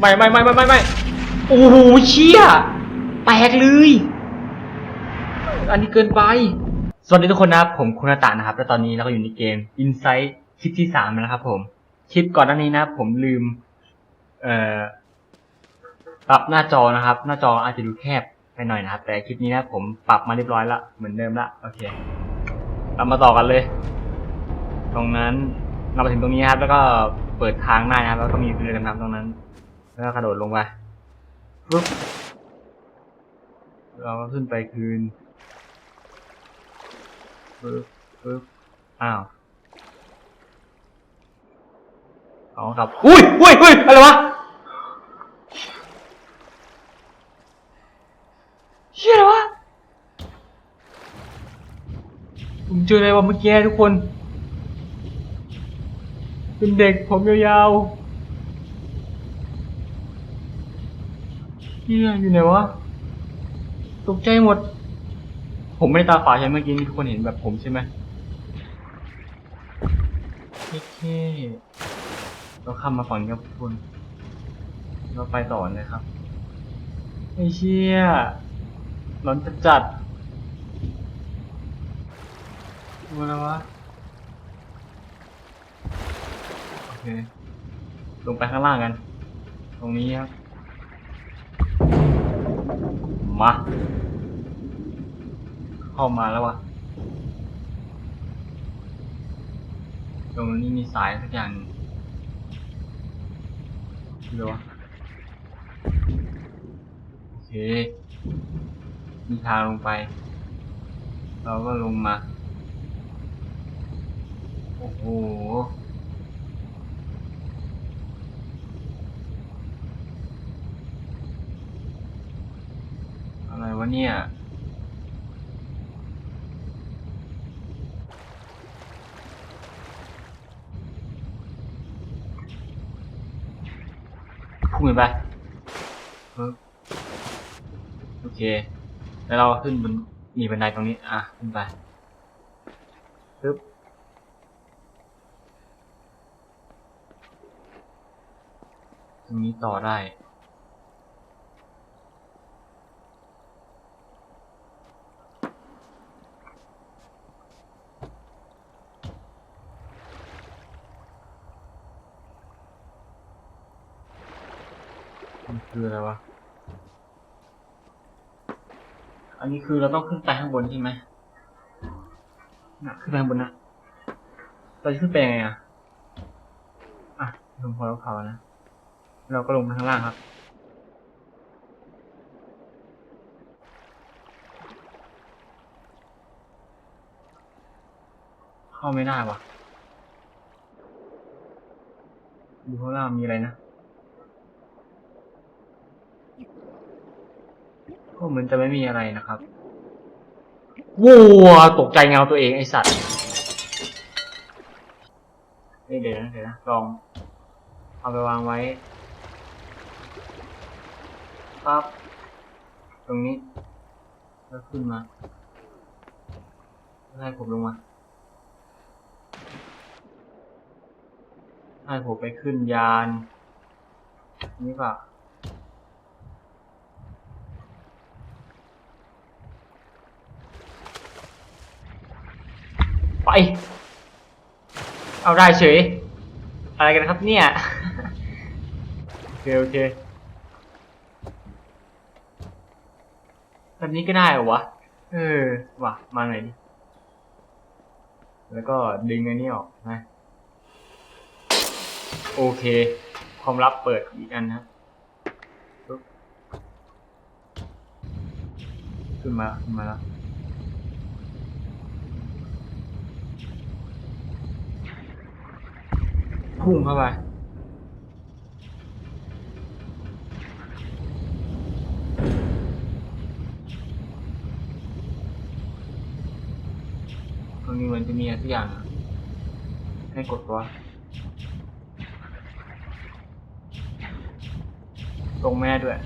ไม่ไม่ไม่ไม่ไม่ไม่โอ้โหเชี่ยแตกเลย อันนี้เกินไป สวัสดีทุกคนนะครับ ผมคุณตานะครับ และตอนนี้เราก็อยู่ในเกม Insight คลิปที่สามแล้วครับ ผม คลิปก่อนหน้านี้นะครับผมลืม เอ่อ ปรับหน้าจอนะครับ หน้าจออาจจะดูแคบไปหน่อยนะครับ แต่คลิปนี้นะ ผมปรับมาเรียบร้อยละเหมือนเดิมละโอเคเรามาต่อกันเลย ตรงนั้นเรามาถึงตรงนี้นะครับ แล้วก็เปิดทางได้นะครับ แล้วก็มีเรือดำน้ำตรงนั้น แล้วก็กระโดดลงไปปุ๊บเราก็ขึ้นไปคืนปึ๊บปึ๊บอ้าวเอาครับอุ้ยอุ้ยอุ้ยอะไรวะเชี่ยอะไรวะผมเจออะไรวะเมื่อกี้ทุกคน เป็นเด็กผมยาวๆ เฮียอยู่ไหนวะ ตกใจหมด ผมไม่ได้ตาฝาดใช่ไหมเมื่อกี้นี่ทุกคนเห็นแบบผมใช่ไหมโอเคเราข้ามมาฝั่งนี้ครับทุกคน เราไปต่อเลยครับ ไอ้เชี่ยร้อนจัดจัดดูอะไรวะ โอเค ลงไปข้างล่างกัน ตรงนี้ครับ มา เข้ามาแล้ววะตรงนี้มีสายสักอย่างหนึ่งเดี๋ยววะโอเค มีทางลงไป เราก็ลงมา โอ้โห อะเนี่ย พุ่งไปปึ๊บโอเค แล้วเราขึ้นบนมีบันไดตรงนี้ อะ ขึ้นไปปึ๊บตรงนี้ต่อได้ มันคืออะไรวะ อั นนี้คือเราต้องขึ้นไปข้างบนใช่ไหมนะขึ้นไปข้างบนนะเราจะขึ้นไปยังไงอะอะลงพอแล้วเขานะ เราก็ลงมาข้างล่างครับเข้าไม่ได้วะดูข้างล่างมีอะไรนะ ก็เหมือนจะไม่มีอะไรนะครับวัวตกใจเงาตัวเองไอสัตว์เอ้ยเดี๋ยวนะเดี๋ยวนะลอง เอาไปวางไว้ปั๊บตรงนี้ แล้วขึ้นมาแล้วให้ผมลงมาให้ผมไปขึ้นยาน นี่เปล่าไปเอาได้เฉย อะไรกันครับเนี่ย โอเคโอเคแบบนี้ก็ได้เหรอวะ เออว่ะ มาหน่อยดิ แล้วก็ดึงอันนี้ออกนะ โอเค ความลับเปิดอีกอันนะปึ๊บขึ้นมา ขึ้นมาแล้ว พุ่งเข้าไปตรงนี้เหมือนจะมีอะไรสักอย่าง ให้กดตัวลงแม่ด้วย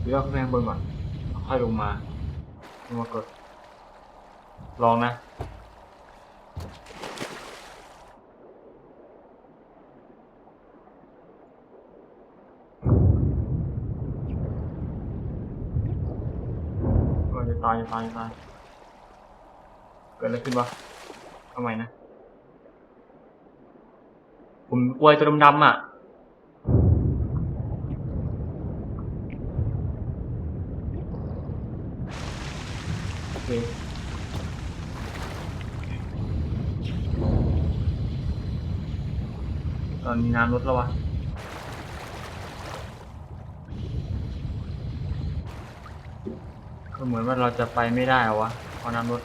หรือว่าขึ้นไปข้างบนก่อนค่อยลงมาลงมากด ลองนะ จะตายจะตายจะตาย เกิดอะไรขึ้นวะทำไมนะ ผมกลัวไอ้ตัวดำๆอะ โอเคตอนนี้น้ำลดแล้ววะ ก็เหมือนว่าเราจะไปไม่ได้หรอวะเพราะน้ำลด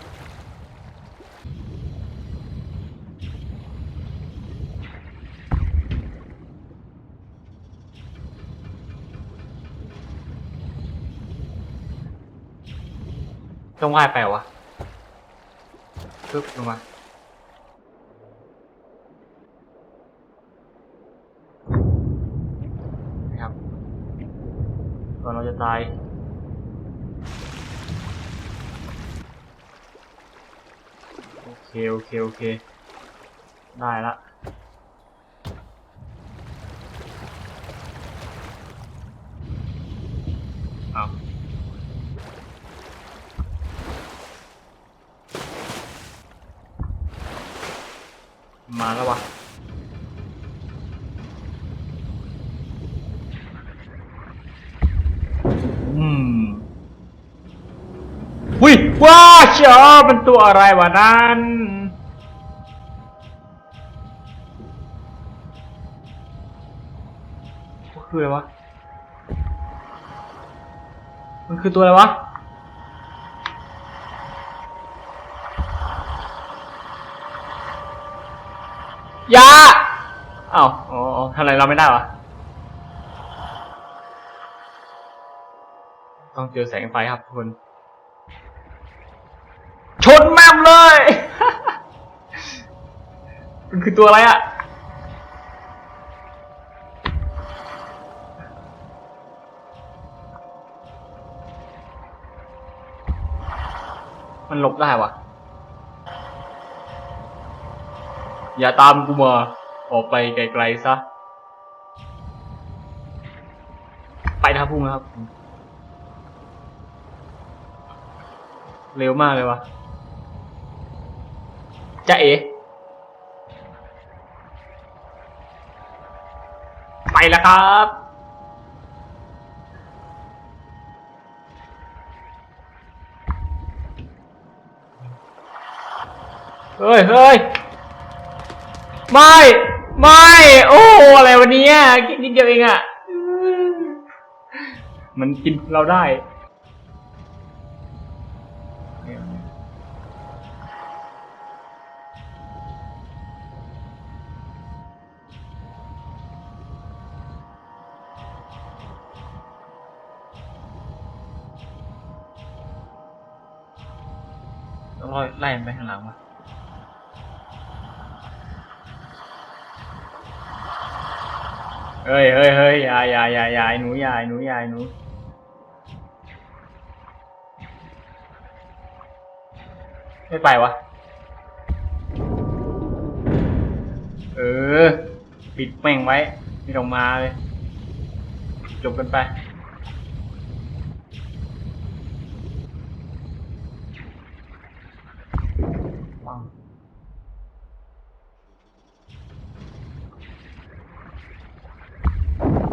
ต้องว่ายไปวะปึ๊บลงมานะครับก่อนเราจะตาย โอ เคโอเคโอเค ได้ละ เอามาแล้ววะ อืมวิว้า เชียวเป็นตัวอะไรวะนั่นคืออะไรวะ มันคือตัวอะไรวะ ยาอ้าวอ๋ออ๋อทำอะไรเราไม่ได้วะ ต้องเจอแสงไฟครับทุกคน ชนแม่มเลย มัน คือตัวอะไรอะมันหลบได้วะอย่าตามกูมาออกไปไกลๆซะ ไปนะครับพุ่งนะครับ เร็วมากเลยวะจะเอ๋ไป แล้วครับเฮ้ยเฮ้ยไม่ ไม่ โอ้ อะไรวันนี้กินนิดเดียวเองอะ มันกินเราได้ มันไปข้างหลังวะเฮ้ยเฮ้ยเฮ้ยยาอย่าอย่ายาไอ้หนูยาไอ้หนูยาไอ้หนูไม่ไปวะ เออ ปิดแม่งไว้ ไม่ต้องมาเลย จบกันไปง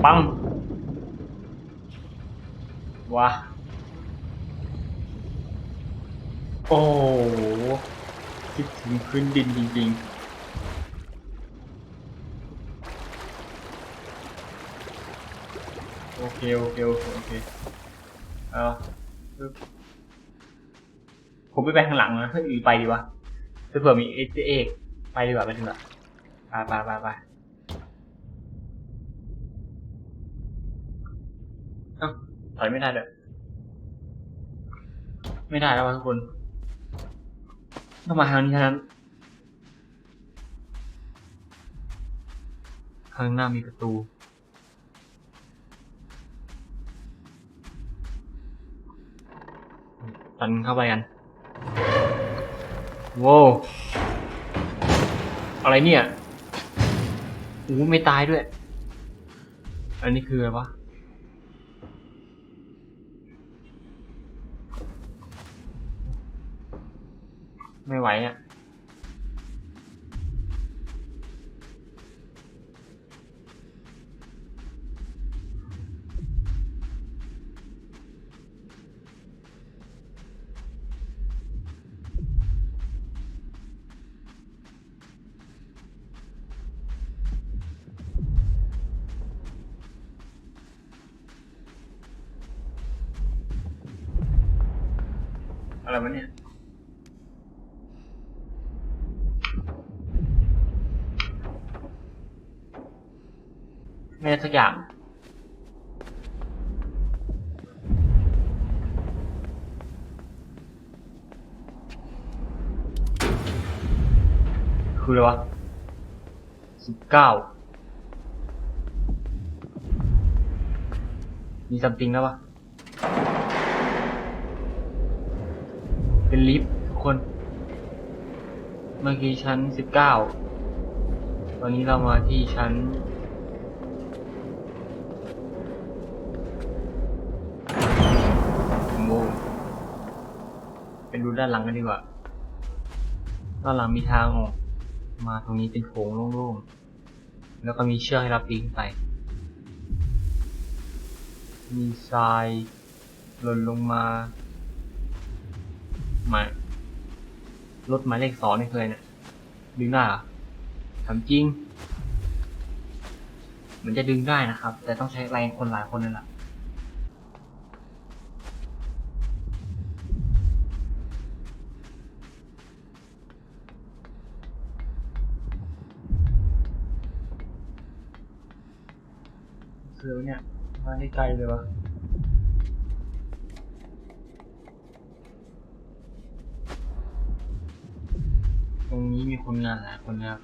ปังว้าโอ้คิดถึงพื้นดินจริงๆ โอเค โอเค โอเค โอเค เอาผมไม่ไปข้างหลังนะถ้าอีไปดีวะเผื่อมีเอเจเอกไปดีกว่าไปดีกว่าไปไปไปไปเอ้า ถอยไม่ได้เลยไม่ได้แล้วทุกคนต้องมาทางนี้เท่านั้นข้างหน้ามีประตูตันเข้าไปกันโว้วอะไรเนี่ยโอ้ไม่ตายด้วย อันนี้คืออะไรวะ ไม่ไหวอะ ไม่ได้สักอย่าง คืออะไรวะสิบเก้ามีซัมติงแล้วปะเป็นลิฟต์ทุกคน เมื่อกี้ชั้นสิบเก้าตอนนี้เรามาที่ชั้น โมเป็น ดูด้านหลังกันดีกว่า ด้านหลังมีทางออก มาตรงนี้เป็นโถงโล่งๆ แล้วก็มีเชือกให้เราปีนไป มีทรายหล่นลงมาหมายรถหมายเลขสองนี่เคยเนี่ยดึงได้หรอถามจริง มันจะดึงได้นะครับ แต่ต้องใช้แรงคนหลายคนนั่นแหละ คือเนี่ย มาไกลเลยวะตรงนี้มีคนงานหลายคนนะครับ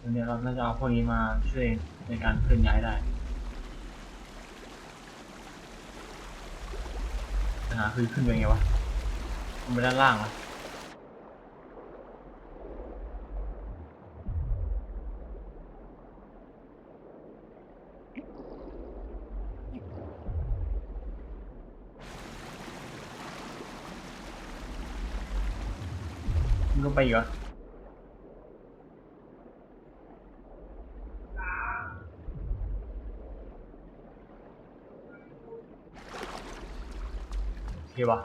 ตรงนี้เราน่าจะเอาพวกนี้มาช่วยในการเคลื่อนย้ายได้ปัญหาคือขึ้นไปไงวะลงไปด้านล่างเหรอ มึงไปอีกเหรอโอเควะ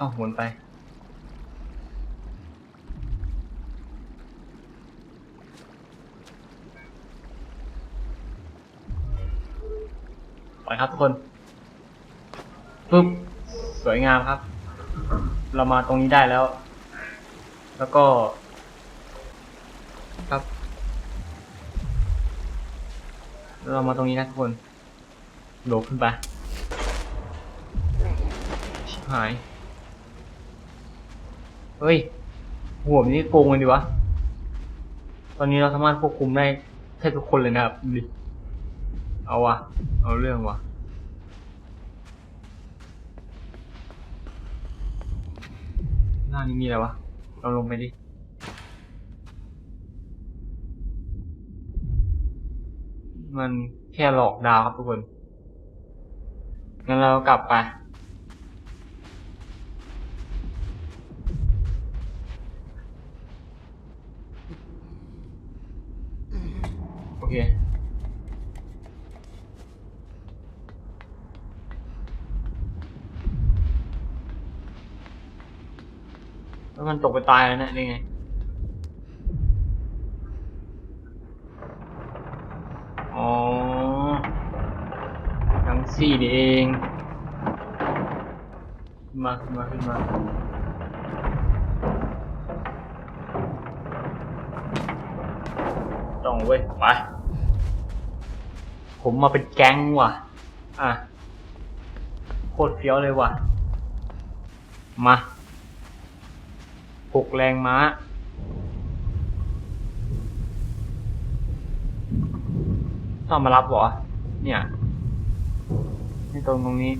ต้องหมุนไป ครับทุกคนปึ๊บสวยงามครับ เรามาตรงนี้ได้แล้ว แล้วก็ ครับ เรามาตรงนี้นะทุกคนโดดขึ้นไปชิบหายเฮ้ยหัวมันนี่โกงกันดีวะ ตอนนี้เราสามารถควบคุมได้แทบทุกคนเลยนะครับดิเอาวะ เอาเรื่องวะ น้านี้มีอะไรวะ เราลงไปดิ มันแค่หลอกดาวครับทุกคน งั้นเรากลับไป โอเค มันตกไปตายแล้วเนะนี่ไงอ๋อทั้งสี่นี่เองมาขึ้นมาขึ้นมาต้องเว้ยไปผมมาเป็นแก๊งว่ะ อะ โคตรเฟี้ยวเลยว่ะ มา 6 แรงม้าชอบมารับหรอ เนี่ยให้ตรงตรงนี้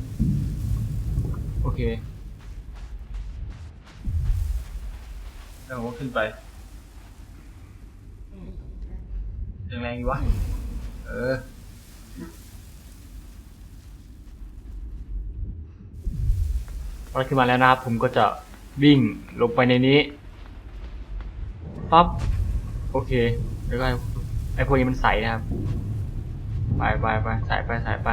โอเคแล้วก็ขึ้นไปแรงๆวะ เออเราขึ้นมาแล้วนะครับ ผมก็จะ วิ่งลงไปในนี้ปั๊บโอเคแล้วก็ไอพวกนี้มันใสนะครับ ไปไปไปใส่ไปใส่ไป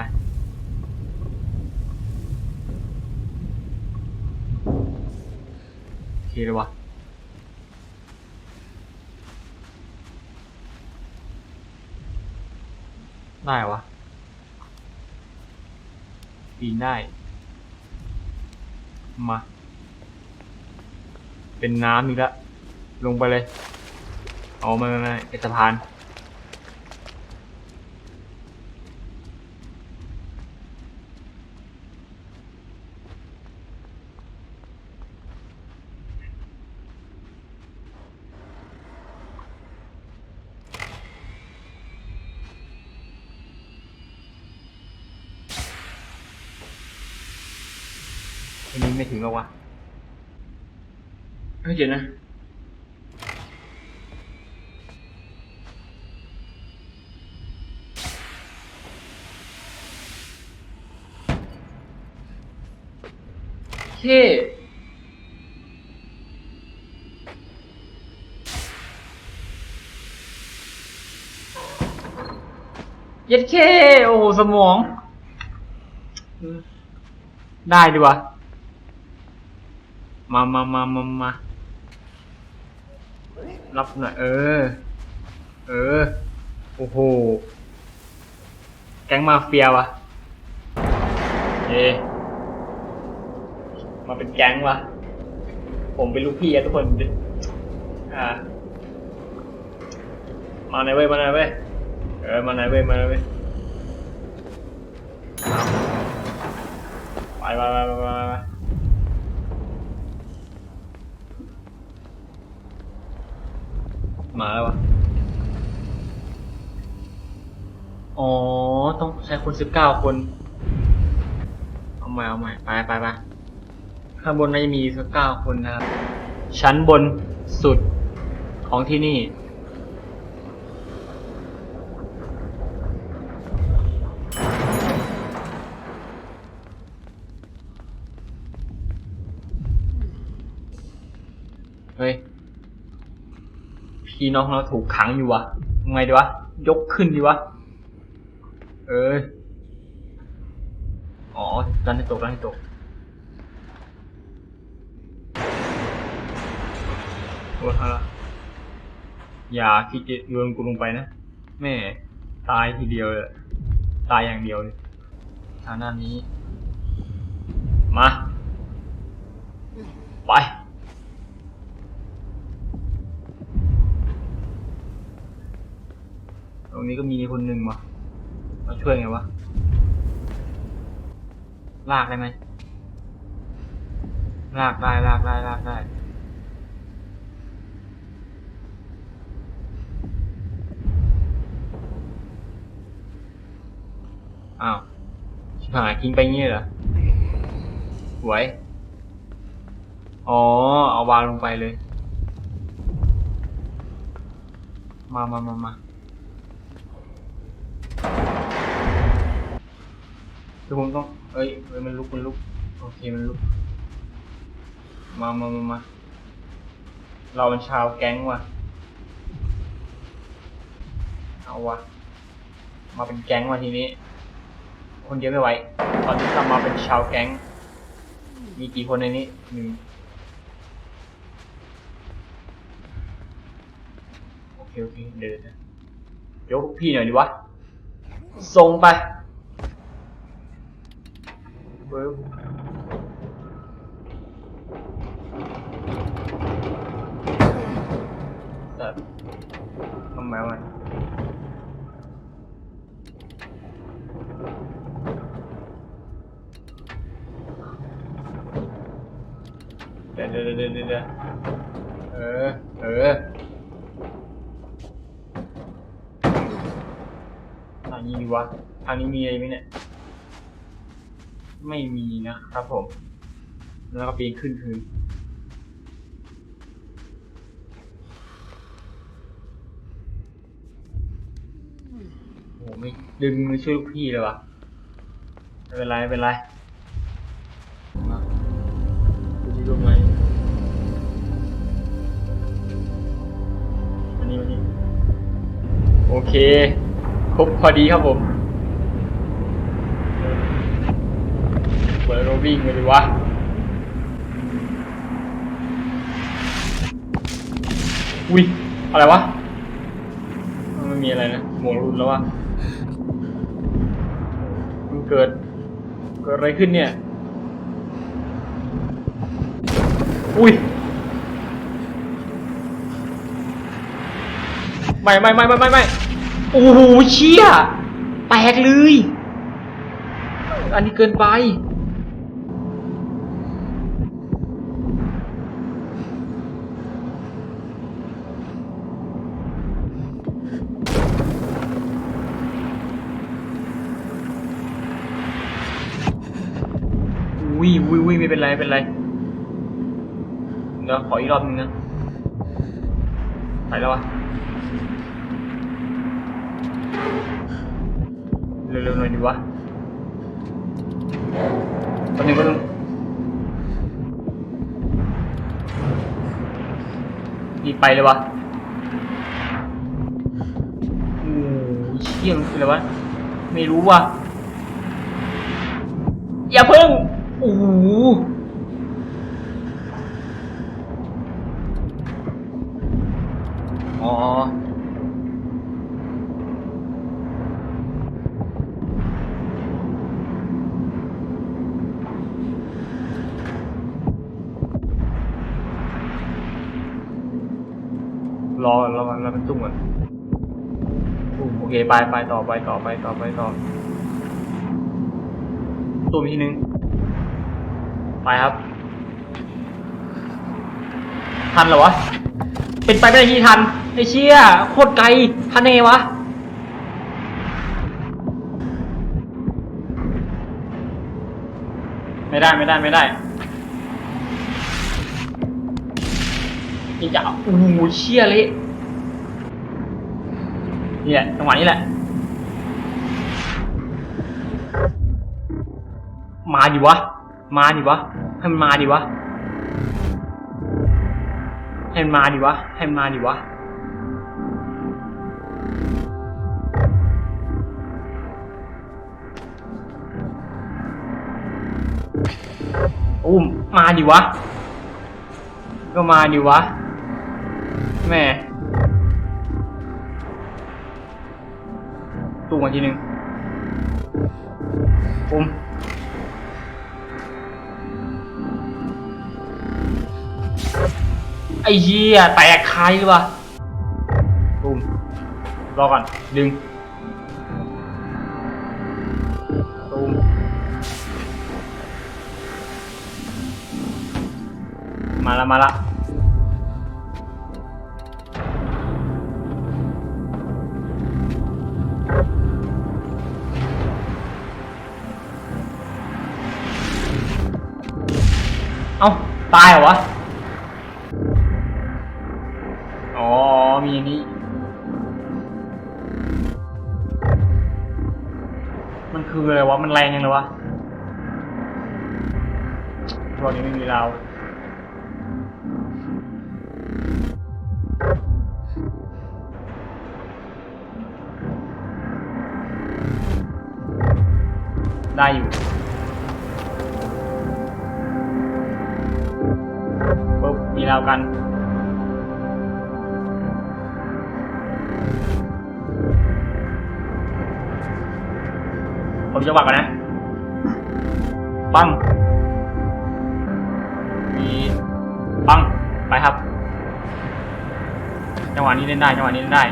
โอเคเลยวะได้วะปีนได้ มา เป็นน้ำอีกแล้วลงไปเลย เอาไม่ไม่ไม่เป็นสะพาน อันนี้ไม่ถึงหรอกวะ เฮ้ยเดี๋ยวนะเคเย็ดเคโอ้โหสมอง ได้ดีวะมามามามามา รับหน่อยเออ เออ โอ้โห แก๊งมาเฟียวะเยมาเป็นแก๊งวะผมเป็นลูกพี่อะทุกคน อ่า มาไหนเว้ย มาไหนเว้ย เออ มาไหนเว้ย มาไหนเว้ยไปไปไปไปไป มาแล้ววะ อ๋อ ต้องใช้คนสิบเก้าคน เอาใหม่เอาใหม่ไปไปไปข้างบนน่าจะมีสักเก้าคนนะครับ ชั้นบนสุดของที่นี่ เฮ้ย พี่น้องเราถูกขังอยู่วะทำไงดีวะ ยกขึ้นดีวะ เอ้ยอ๋อดันให้ตกดันให้ตกโอ้ฮะอย่าคิดจะโยนกูลงไปนะ แม่ ตายทีเดียวเลย ตายอย่างเดียวเลยทางด้านนี้ มา ไป ต รงนี้ก็มีคนหนึ่งมามาช่วยไงวะ ลากได้ไหมลากได้ลากได้ลากได้อ้าวชิบหายทิ้งไปงี้เหรอสวย อ๋อ เอาวางลงไปเลย มามามามา คือผมต้อง เอ้ยเอ้ยมันลุกมันลุก โอเคมันลุก มามามามา เราเป็นชาวแก๊งว่ะ เอาวะ มาเป็นแก๊งว่ะทีนี้ คนเดียวไม่ไหว ตอนนี้เรามาเป็นชาวแก๊ง มีกี่คนในนี้หนึ่งโอเคโอเคเดี๋ยวเดี๋ยวเดี๋ยกพี่หน่อยดีวะ ส่งไป เบิ้มแต่ทำไมวะเดี๋ยวเดี๋ยวเดี๋ยวเดี๋ยวเดี๋ยวเออ เออทางนี้ดีวะทางนี้มีอะไรไหมเนี่ย ไม่มีนะครับผม แล้วก็ปีนขึ้นพื้นโอ้ไม่ดึงมือช่วยลูกพี่เลยวะไม่เป็นไรไม่เป็นไรดูดีลงไหมวันนี้วันนี้ โอเค ครบพอดีครับผม เปิดโรวิ่งไปดีวะอุ้ยอะไรวะไม่มีอะไรนะหมวกรุนแล้ววะมันเกิดเกิดอะไรขึ้นเนี่ย อุ้ยไม่ไม่ไม่ไม่ไม่ไม่โอ้โหเชี่ยแตกเลย อันนี้เกินไป อุ้ย ไม่เป็นไรเป็นไรเดี๋ยวขออีกรอบนึงนะไปแล้ววะเร็วๆหน่อยดีวะตอนนี้ก็ต้องรีบไปเลยวะโอ้เชี่ยมันคืออะไรวะ ไม่รู้ว่ะ อย่าเพิ่ง โอ้โหอ๋อรอรอรอมันตุ้มก่อนตุ้มโอเค ไปไปต่อไปต่อไปต่อไปต่อตุ้มอีกทีนึง ไปครับ ทันเหรอวะ เป็นไปไม่ได้ที่ทันไอ้เชี่ยโคตรไกลทันเอวะไม่ได้ไม่ได้ไม่ได้นี่จะโอ้โหเชี่ยเละเนี่ยจังหวะนี้แหละ มาดิวะ มาดิวะ ให้มันมาดิวะ ให้มันมาดิวะ ให้มันมาดิวะ อุ้มมาดิวะ ก็มาดิวะ แม่ตู้มาทีหนึ่งอุ้ม ไอ้เหี้ยแตกคายเลยวะอุ้มรอก่อน ดึงตูมมาละมาละเอ้า ตายเหรอวะ มีนี้ มันคืออะไรวะ มันแรงยังเลยวะตัวนี้ไม่มีราได้อยู่ปุ๊บมีเรากัน ผมจะวักก่อนนะ ปังมีปัง ไปครับ จังหวะนี้เล่นได้ จังหวะนี้เล่นได้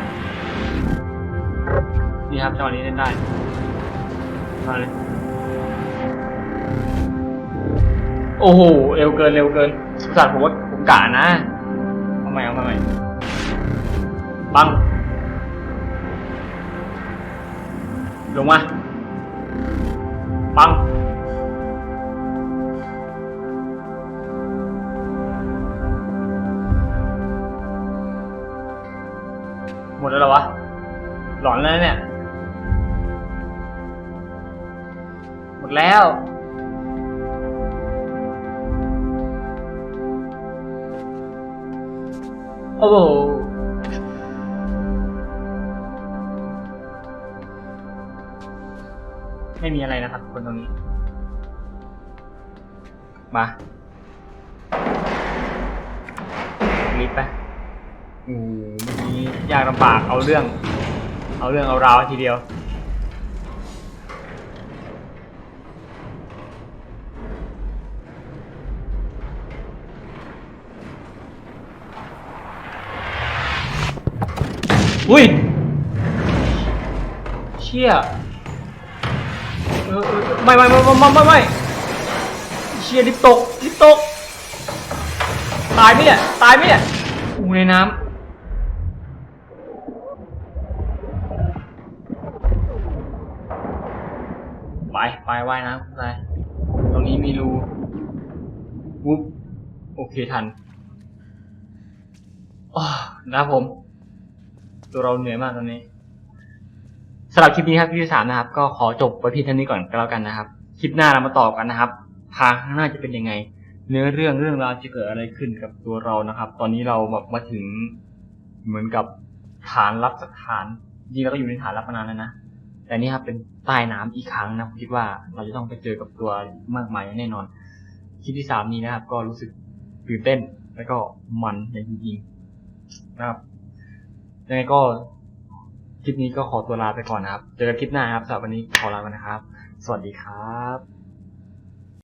นี่ครับ จังหวะนี้เล่นได้ มาเลย โอ้โห เร็วเกิน เร็วเกินสัตว์ผมว่าผมกะนะเอาใหม่เอาใหม่ปัง ลงมา ปัง หมดแล้วเหรอวะ หลอนแล้วเนี่ย หมดแล้ว โอ้โห ไม่มีอะไรนะครับ คนตรงนี้ มาลิฟต์ไปโอ้เมื่อกี้ยากลำบากเอาเรื่อง เอาเรื่องเอาราวทีเดียวอุ้ย เชี่ย ไม่ไม่ไม่ไม่ไม่ไม่ไม่เชี่ยลิฟต์ตกลิฟตก ตายไหมเนี่ยตายไหมเนี่ยอูในน้ำไปไปว่ายน้ำไปตรงนี้มีรูวุ๊บโอเคทันอ้อนะผม ตัวเราเหนื่อยมากตอนนี้ำหรับคลิปนี้ครับคลิปที่สามนะครับ ก็ขอจบไว้เพียงเท่านี้ก่อนก็แล้วกันนะครับ คลิปหน้าเรามาต่อกันนะครับทางข้างหน้าจะเป็นยังไง เนื้อเรื่องเรื่องราวจะเกิดอะไรขึ้นกับตัวเรานะครับ ตอนนี้เราแบบมาถึงเหมือนกับฐานรับสักฐานจริงๆเราก็อยู่ในฐานรับมานานแล้วนะแต่นี่ครับเป็นใต้น้ำอีกครั้งนะผมคิดว่าเราจะต้องไปเจอกับตัวมากมายแน่นอนคลิปที่สามนี้นะครับ ก็รู้สึกตื่นเต้นแล้วก็มันอย่างจริงๆนะครับยังไงก็ คลิปนี้ก็ขอตัวลาไปก่อนนะครับ เจอกันคลิปหน้าครับสำหรับวันนี้ขอลาไปนะครับ สวัสดีครับ